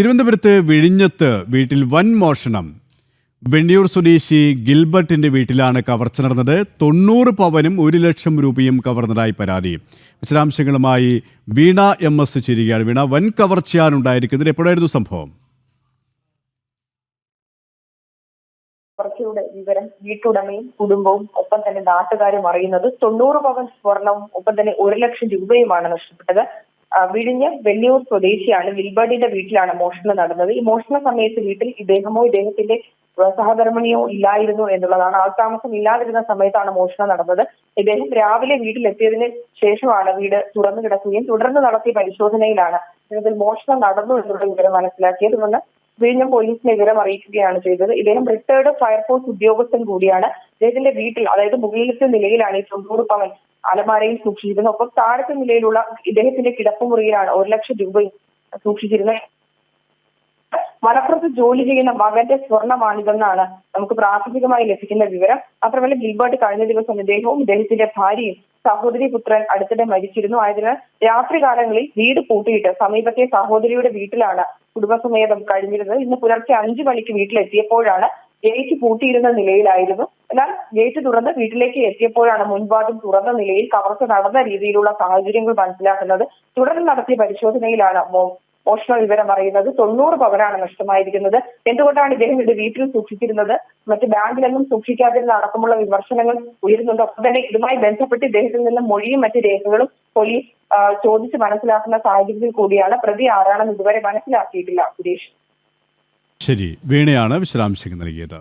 തിരുവനന്തപുരത്ത് വിഴിഞ്ഞത്ത് വീട്ടിൽ വൻ മോഷണം. വെണ്ണിയൂർ സ്വദേശി ഗിൽബർട്ടിന്റെ വീട്ടിലാണ് കവർച്ച നടന്നത്. തൊണ്ണൂറ് പവനും ഒരു ലക്ഷം രൂപയും കവർന്നതായി പരാതി. വിശദാംശങ്ങളുമായി വീണ എം എസ് ചേരുകയാണ്. വീണ വൻ കവർച്ചയാണ് ഉണ്ടായിരിക്കുന്നത്. എപ്പോഴായിരുന്നു സംഭവം? കവർച്ചയുടെ വിവരം വീട്ടുടമയും കുടുംബവും ഒപ്പം തന്നെ നാട്ടുകാരും അറിയുന്നത് തൊണ്ണൂറ് പവൻ സ്വർണവും ഒപ്പം തന്നെ ഒരു ലക്ഷം രൂപയുമാണ് നഷ്ടപ്പെട്ടത്. വിഴിഞ്ഞ് വെള്ളിയൂർ സ്വദേശിയാണ് വിൽബർഡിന്റെ വീട്ടിലാണ് മോഷണം നടന്നത്. ഈ മോഷണ സമയത്ത് വീട്ടിൽ ഇദ്ദേഹമോ ഇദ്ദേഹത്തിന്റെ സഹധർമ്മിണിയോ ഇല്ലായിരുന്നു എന്നുള്ളതാണ്. ആൾതാമസം ഇല്ലാതിരുന്ന സമയത്താണ് മോഷണം നടന്നത്. ഇദ്ദേഹം രാവിലെ വീട്ടിലെത്തിയതിന് ശേഷമാണ് വീട് തുറന്നു കിടക്കുകയും തുടർന്ന് നടത്തിയ പരിശോധനയിലാണ് ഇതിൽ മോഷണം നടന്നു എന്നുള്ള വിവരം മനസ്സിലാക്കിയത്. തുടർന്ന് വിഴിഞ്ഞം പോലീസിനെ വിവരം അറിയിക്കുകയാണ് ചെയ്തത്. ഇദ്ദേഹം റിട്ടയർഡ് ഫയർഫോഴ്സ് ഉദ്യോഗസ്ഥൻ കൂടിയാണ്. ഇദ്ദേഹത്തിന്റെ വീട്ടിൽ അതായത് മുകളിലത്തെ നിലയിലാണ് ഈ തൊണ്ണൂറ് പവൻ അലമാരയിൽ സൂക്ഷിച്ചിരുന്നു. ഒപ്പം താഴത്തെ നിലയിലുള്ള ഇദ്ദേഹത്തിന്റെ കിടപ്പുമുറിയിലാണ് ഒരു ലക്ഷം രൂപ സൂക്ഷിച്ചിരുന്നത്. മലപ്പുറത്ത് ജോലി ചെയ്യുന്ന മകന്റെ സ്വർണമാണിതെന്നാണ് നമുക്ക് പ്രാഥമികമായി ലഭിക്കുന്ന വിവരം. മാത്രമല്ല ഗിൽബർട്ട് കഴിഞ്ഞ ദിവസം ഇദ്ദേഹവും ഇദ്ദേഹത്തിന്റെ ഭാര്യയും സഹോദരി പുത്രൻ അടുത്തിടെ മരിച്ചിരുന്നു. ആയതിനാൽ രാത്രികാലങ്ങളിൽ വീട് പൂട്ടിയിട്ട് സമീപത്തെ സഹോദരിയുടെ വീട്ടിലാണ് കുടുംബസമേതം കഴിഞ്ഞിരുന്നത്. ഇന്ന് പുലർച്ചെ അഞ്ചു മണിക്ക് വീട്ടിലെത്തിയപ്പോഴാണ് ഗേറ്റ് പൂട്ടിയിരുന്ന നിലയിലായിരുന്നു. എന്നാൽ ഗേറ്റ് തുറന്ന് വീട്ടിലേക്ക് എത്തിയപ്പോഴാണ് മുൻവാദം തുറന്ന നിലയിൽ കവർച്ച നടന്ന രീതിയിലുള്ള സാഹചര്യങ്ങൾ മനസ്സിലാക്കുന്നത്. തുടർന്ന് നടത്തിയ പരിശോധനയിലാണ് മോഷണ വിവരം അറിയുന്നത്. തൊണ്ണൂറ് പവനാണ് നഷ്ടമായിരിക്കുന്നത്. എന്തുകൊണ്ടാണ് ഇദ്ദേഹം ഇത് വീട്ടിൽ സൂക്ഷിച്ചിരുന്നത്? മറ്റ് ബാങ്കിലൊന്നും സൂക്ഷിക്കാതിരുന്ന അടക്കമുള്ള വിമർശനങ്ങൾ ഉയരുന്നുണ്ട്? ഒപ്പം തന്നെ ഇതുമായി ബന്ധപ്പെട്ട് ഇദ്ദേഹത്തിൽ നിന്ന് മൊഴിയും മറ്റ് രേഖകളും പോലീസ് ചോദിച്ച് മനസ്സിലാക്കുന്ന സാഹചര്യത്തിൽ കൂടിയാണ് പ്രതി ആരാണെന്ന് ഇതുവരെ മനസ്സിലാക്കിയിട്ടില്ല സുരേഷ്. ശരി. വീണയാണ് വിശദാംശങ്ങൾ നൽകിയത്.